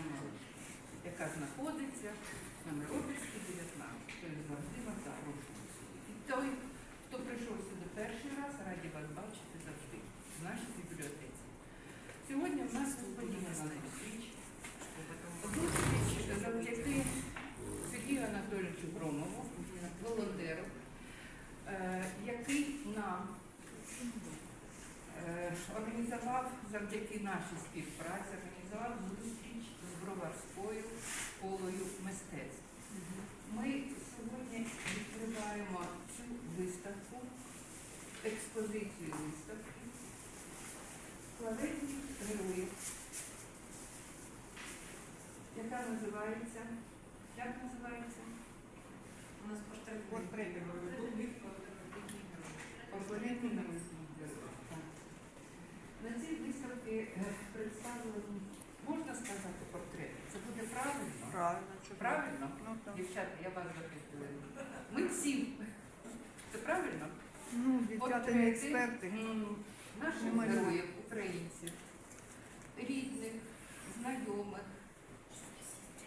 Малиш, яка знаходиться на Миропільській 19. Тобто завжди вас запрошуємо. І той, хто прийшов сюди перший раз, раді вас бачити завжди в нашій бібліотеці. Сьогодні в нас подібна зустріч. Зустріч завдяки Сергію Анатолійовичу Громову, волонтеру, е, який нам е, організував завдяки нашій співпраці, організував зустріч з броварською школою мистецтв. Ми сьогодні відкриваємо цю виставку, експозицію виставки славетних героїв, яка називається, як називається? У нас портрет Портрети Портрети народних героїв. На цій виставці е, представлені, можна сказати, портрети. Це буде правильно? Правильно. Правильно? Ну, так. Дівчата, я вас запитую. Митців. Ну, дівчата не експерти. Наших Немає. героїв, українців, рідних, знайомих,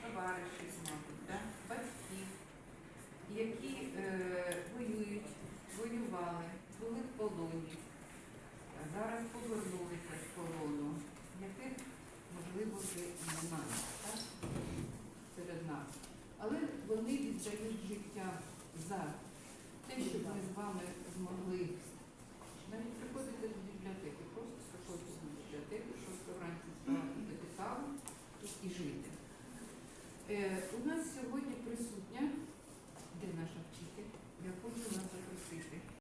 товаришів, мабуть, да? батьків, які е, воюють, воювали, були в полоні, зараз повернулися з полону, яких, можливо, вже немає так? серед нас. Але вони віддають життя за те, щоб ми з вами можливість. Навіть приходити до бібліотеки, просто приходити до бібліотеки, просто вранці збирати до і жити. Е, у нас сьогодні присутня.